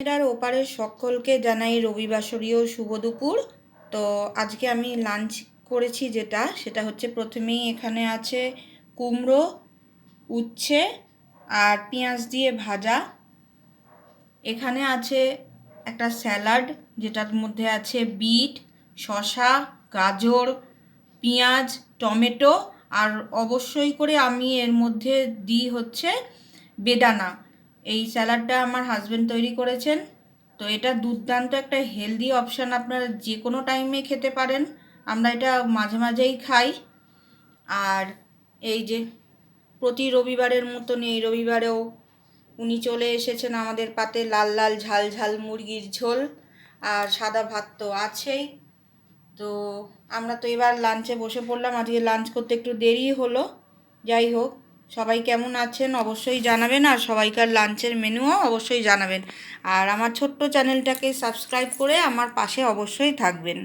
এটার ওপারের সকলকে জানাই রবিবাসরীয় শুভ দুপুর। তো আজকে আমি লাঞ্চ করেছি যেটা, সেটা হচ্ছে প্রথমেই এখানে আছে কুমড়ো, উচ্ছে আর পেঁয়াজ দিয়ে ভাজা। এখানে আছে একটা স্যালাড, যেটার মধ্যে আছে বিট, শসা, গাজর, পেঁয়াজ, টমেটো আর অবশ্যই করে আমি এর মধ্যে দিই হচ্ছে বেদানা। এই স্যালাডটা আমার হাজবেন্ড তৈরি করেছেন। তো এটা দুর্দান্ত একটা হেলদি অপশান আপনারা যে কোনো টাইমে খেতে পারেন। আমরা এটা মাঝে মাঝেই খাই। আর এই যে প্রতি রবিবারের মতন এই রবিবারেও উনি চলে এসেছেন আমাদের পাতে লাল লাল ঝাল ঝাল মুরগির ঝোল আর সাদা ভাত তো আছেই। তো আমরা তো এবার লাঞ্চে বসে পড়লাম। আজকে লাঞ্চ করতে একটু দেরি হলো। যাই হোক সবাই কেমন আছেন অবশ্যই জানাবেন, আর সবাইকার লাঞ্চের মেনুও অবশ্যই জানাবেন। আর আমার ছোট্ট চ্যানেলটাকে সাবস্ক্রাইব করে আমার পাশে অবশ্যই থাকবেন।